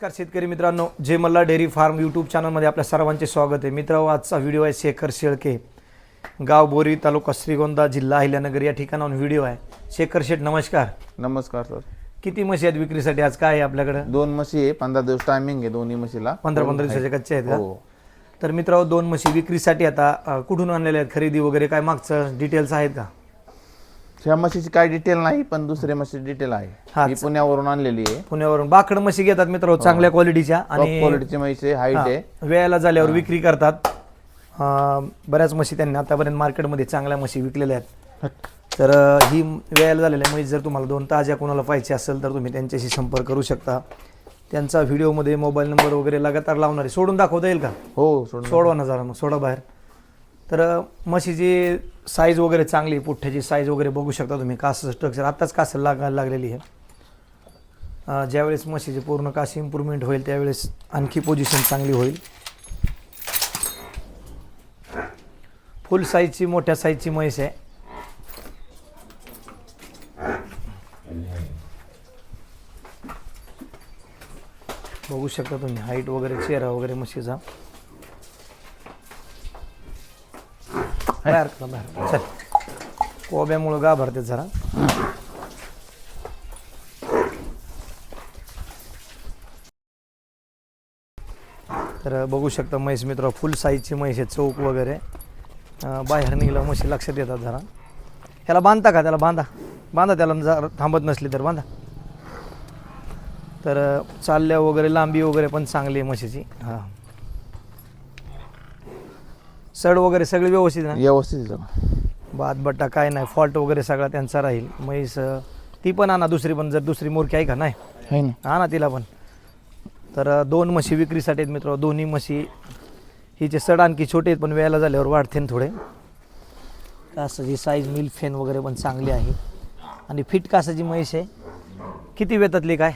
नमस्कार शेतकरी मित्रांनो जय मल्ला डेअरी फार्म यूट्यूब चॅनलमध्ये आपल्या सर्वांचे स्वागत आहे. मित्र आजचा व्हिडिओ आहे शेखर शेळके गाव बोरी तालुका श्रीगोंदा जिल्हा अहिल्यानगर या ठिकाणाहून व्हिडिओ आहे. शेखर शेठ नमस्कार. नमस्कार सर. किती म्हशी आहेत विक्रीसाठी? आज काय आहे आपल्याकडं? दोन म्हशी आहे पंधरा दिवस टायमिंग आहे दोन्ही म्हशीला. पंधरा पंधरा दिवसाचे कच्चे आहेत का? हो. तर मित्र दोन म्हशी विक्रीसाठी आता अं, कुठून आणलेल्या आहेत? खरेदी वगैरे काय मागचं? डिटेल्स आहेत का? ह्या म्हशीची काय डिटेल नाही पण दुसऱ्या म्हशीची डिटेल हा, आहे ही पुण्यावरून आणलेली आहे. पुण्यावरून बाकड म्हशी घेतात मित्र चांगल्या क्वालिटीच्या टॉप आणि क्वालिटीची आहे हाईट आहे. वेळेला झाल्यावर विक्री करतात. अं, बऱ्याच म्हशी त्यांनी आतापर्यंत मार्केटमध्ये चांगल्या म्हशी विकलेल्या आहेत. तर अं, ही वेळेला झालेल्या म्हैस जर तुम्हाला दोन ताज्या कोणाला पाहिजे असेल तर तुम्ही त्यांच्याशी संपर्क करू शकता. त्यांचा व्हिडिओमध्ये मोबाईल नंबर वगैरे लगातार लावणार. आहे सोडून दाखवता येईल का? हो सोडून सोडवा ना जरा मग सोडा बाहेर. तर म्हशीची साईज वगैरे चांगली पुठ्ठ्याची साईज वगैरे बघू शकता तुम्ही कासं स्ट्रक्चर आत्ताच कासं लागायला लागलेली आहे? ज्यावेळेस म्हशीची पूर्ण काशी इम्प्रूव्हमेंट होईल त्यावेळेस आणखी पोझिशन चांगली होईल. फुल साईजची मोठ्या साईजची म्हैस आहे. बघू शकता तुम्ही हाईट वगैरे चेहरा वगैरे म्हशीचा. बाहेर करा बाहेर चल. कोब्यामुळं घाबरते जरा. तर बघू शकता म्हैस मित्र फुल साईजची म्हैस आहे चौक वगैरे. बाहेर निघलं म्हशी लक्षात येतात जरा. ह्याला बांधता का? त्याला बांधा. बांधा त्याला जर थांबत नसली तर बांधा. तर चालल्या वगैरे लांबी वगैरे पण चांगली आहे म्हशीची. हां. सड वगैरे सगळी व्यवस्थित ना? व्यवस्थित आहे सगळं. बात बट्टा काय नाही फॉल्ट वगैरे सगळा त्यांचा राहील. म्हैस अं, ती पण आणा दुसरी पण जर दुसरी मोरकी आहे का? नाही? आहे ना. आणा तिला पण. तर अं, दोन म्हशी विक्रीसाठी आहेत मित्र. दोन्ही म्हशी हिचे सड आणखी छोटे आहेत पण वेळेला झाल्यावर वाढते थोडे. कासाची साईज मिल्क फेन वगैरे पण चांगली आहे. आणि फिट कासाची म्हैस आहे. किती वेतातली काय?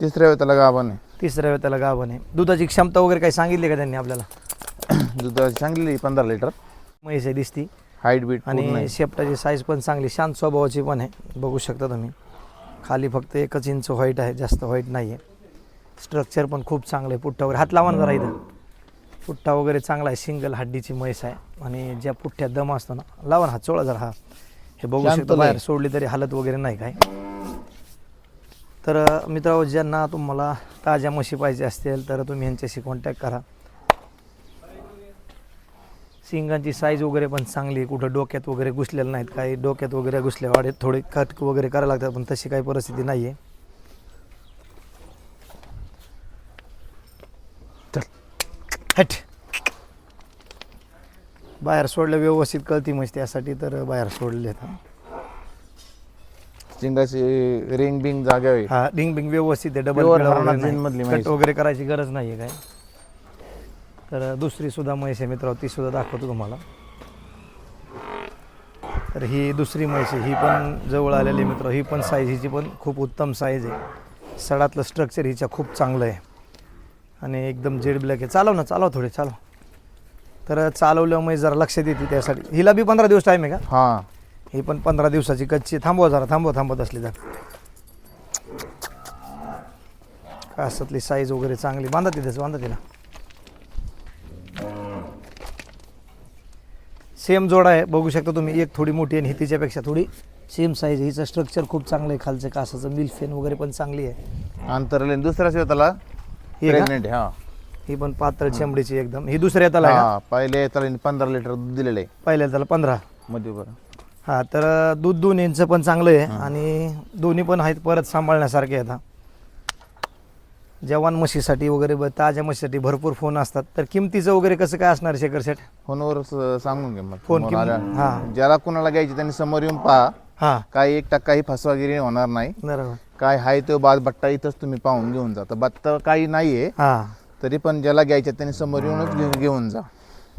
तिसऱ्या वेळेला गाभण आहे. तिसऱ्या वेताला गाभण आहे. दुधाची क्षमता वगैरे काही सांगितली का त्यांनी आपल्याला? दुधाची सांगलेली पंधरा लिटर. म्हैस आहे दिसती. हाईट बीट आणि शेपटाची साईज पण चांगली शांत स्वभावाची पण आहे. बघू शकता तुम्ही. खाली फक्त एकच इंच व्हाईट आहे जास्त व्हाईट नाही आहे स्ट्रक्चर पण खूप चांगलं आहे. पुठ्ठा वगैरे हात लावा जरा इथं. पुठ्ठा वगैरे चांगला आहे. सिंगल हड्डीची म्हैस आहे. आणि ज्या पुठ्ठ्यात दम असतो ना लावा ना हात चोळा जरा हा. हे बघू शकता. बाहेर सोडली तरी हालत वगैरे नाही काय. तर मित्रांनो ज्यांना तुम्हाला ताज्या म्हशी पाहिजे असतील तर तुम्ही यांच्याशी कॉन्टॅक्ट करा. सिंगांची साईज वगैरे पण चांगली आहे. कुठं डोक्यात वगैरे घुसलेलं नाहीत काही. डोक्यात वगैरे घुसल्या वाढेत थोडे कट वगैरे करायला लागतात पण तशी काही परिस्थिती नाही आहे हट. बाहेर सोडलं व्यवस्थित कळती मग त्यासाठी तर बाहेर सोडले चिंगाची रिंग बिंग आहे. हा डिंग बिंग व्यवस्थित आहे डबल. वगैरे करायची गरज नाही आहे काय? तर दुसरी सुद्धा म्हैस आहे मित्र ती सुद्धा दाखवतो तुम्हाला. तर ही दुसरी म्हैस आहे ही पण जवळ आलेली मित्र ही पण साईज हिची पण खूप उत्तम साईज आहे. सडातलं स्ट्रक्चर हिच्या खूप चांगलं आहे. आणि एकदम जेड ब्लॅक आहे. चालव ना चालव थोडे चालव. तर चालवलं म्हैस जरा लक्षात येते त्यासाठी. हिला बी पंधरा दिवस टाईम आहे का? हा. ही पण पंधरा दिवसाची कच्ची थांबवा जरा थांबवा थांबत असली तर. कासातली साईज वगैरे चांगली. बांधा तिथेच बांधा तिला. सेम जोडा आहे बघू शकता तुम्ही एक थोडी मोठी आणि ही तिच्यापेक्षा थोडी. सेम साईज हिचं स्ट्रक्चर खूप चांगलं आहे खालचं कासाचं मिल्क फेन वगैरे पण चांगली आहे. अंतरले दुसऱ्या वेळेला ही का? प्रेग्नेंट हा. ही पण पातळ चमडीची एकदम. ही दुसऱ्या त्याला आहे का? हा पहिले त्याला पंधरा लिटर दूध दिलेलं आहे. पहिल्या त्याला पंधरा. मध्ये बरं. हा तर दूध दोन इंच पण चांगलं आहे आणि दोन्ही पण आहेत परत सांभाळण्यासारखे आहेत हा. जवान म्हशीसाठी वगैरे ब- ताज्या म्हशीसाठी भरपूर फोन असतात. तर किमतीचं वगैरे कसं काय असणार शेखर शेठ? फोनवर स- सांगून घे मग. फोन आल्या- हा. ज्याला कुणाला घ्यायची त्यांनी समोर येऊन पहा. हां. काही एक टक्काही फसवागिरी होणार नाही. बरोबर. काय आहे तो बाद बट्टा इथंच तुम्ही पाहून घेऊन जा. तर बत्ता काही नाहीये. हां. तरी पण ज्याला घ्यायचे त्यांनी समोर येऊनच घे- घेऊन जा.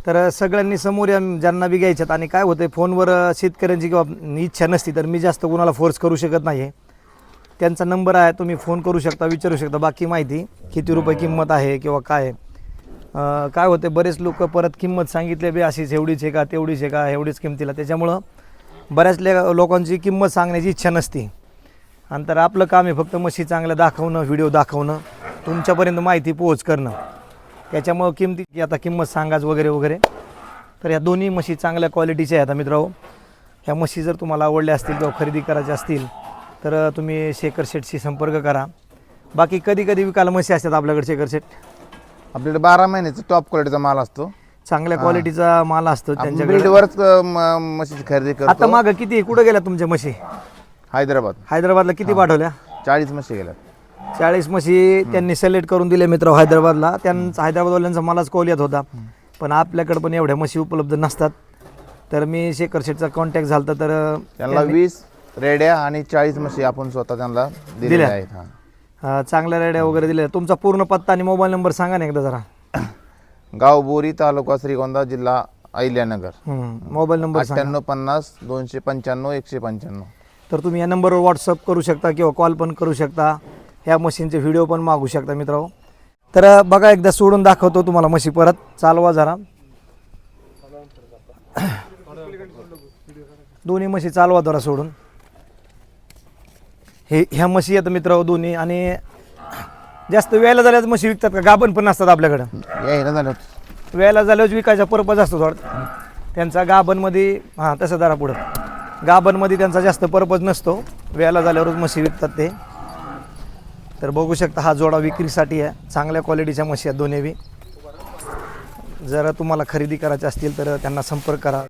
तर सगळ्यांनी समोर या ज्यांना बी घ्यायच्यात आणि काय होतं फोनवर शेतकऱ्यांची किंवा इच्छा नसती तर मी जास्त कुणाला फोर्स करू शकत नाही त्यांचा नंबर आहे तुम्ही फोन करू शकता विचारू शकता. बाकी माहिती किती रुपये किंमत आहे किंवा काय आहे. काय होते बरेच लोक परत किंमत सांगितले बी अशीच एवढीच आहे का तेवढीच आहे का एवढीच किमतीला. त्याच्यामुळं बऱ्याच लोकांची किंमत सांगण्याची इच्छा नसते. आणि तर आपलं काम आहे फक्त म्हशी चांगलं दाखवणं व्हिडिओ दाखवणं तुमच्यापर्यंत माहिती पोहोच करणं. त्याच्यामुळं किमती आता किंमत सांगाच वगैरे वगैरे. तर या दोन्ही म्हशी चांगल्या क्वालिटीच्या आहेत मित्र ह्या म्हशी जर तुम्हाला आवडल्या असतील किंवा खरेदी करायच्या असतील तर तुम्ही शेखर शेठशी संपर्क करा. बाकी कधी कधी विकायला म्हशी असतात आपल्याकडे शेखर शेठ. आपल्याकडे बारा महिन्याचा टॉप क्वालिटीचा माल असतो. चांगल्या क्वालिटीचा माल असतो आपण त्यांच्याकडे. ब्रीडवरच म्हशीची खरेदी आता करतो मागं किती कुठं गेल्या तुमच्या म्हशी? हैदराबाद. हैदराबादला किती पाठवल्या? चाळीस म्हशी गेल्या. चाळीस म्हशी त्यांनी सिलेक्ट करून दिले मित्र हैदराबादला. त्यांचा हैदराबादवाल्यांचा मलाच कॉल येत होता. पण आपल्याकडे पण एवढ्या म्हशी उपलब्ध नसतात. तर मी शेखर शेठचा कॉन्टॅक्ट झाला तर त्यांना वीस रेड्या आणि चाळीस म्हशी आपण स्वतः त्यांना दिलेल्या दिल्या? आहेत हा. अ, चांगल्या रेड्या वगैरे दिल्या. तुमचा पूर्ण पत्ता आणि मोबाईल नंबर सांगा ना एकदा जरा. गाव बोरी तालुका श्रीगोंदा जिल्हा अहिल्यानगर. हम्म, मोबाईल नंबर सांगा. अठ्ठ्याण्णव पन्नास दोनशे पंच्याण्णव एकशे पंच्याण्णव. तर तुम्ही या नंबरवर व्हॉट्सअप करू शकता किंवा कॉल पण करू शकता. ह्या मशीनचे व्हिडिओ पण मागू शकता मित्रांनो. तर अ, बघा एकदा सोडून दाखवतो तुम्हाला म्हशी परत. चालवा जरा. दोन्ही म्हशी चालवा जरा सोडून. हे ह्या म्हशी आहेत मित्र दोन्ही. आणि जास्त वेळेला झाल्याच म्हशी विकतात का? गाभण पण नसतात आपल्याकडं. या ना झालं वेळेला झाल्यावर विकायचा पर्पज असतो थोडा. त्यांचा गाभणमध्ये हां तसं जरा पुढं. गाभणमध्ये त्यांचा जास्त पर्पज नसतो. वेळेला झाल्यावरच म्हशी विकतात ते. तर बघू शकता हा जोडा विक्रीसाठी आहे. चांगल्या क्वालिटीच्या म्हशी आहेत दोन्ही जर तुम्हाला खरेदी करायच्या असतील तर त्यांना संपर्क करा.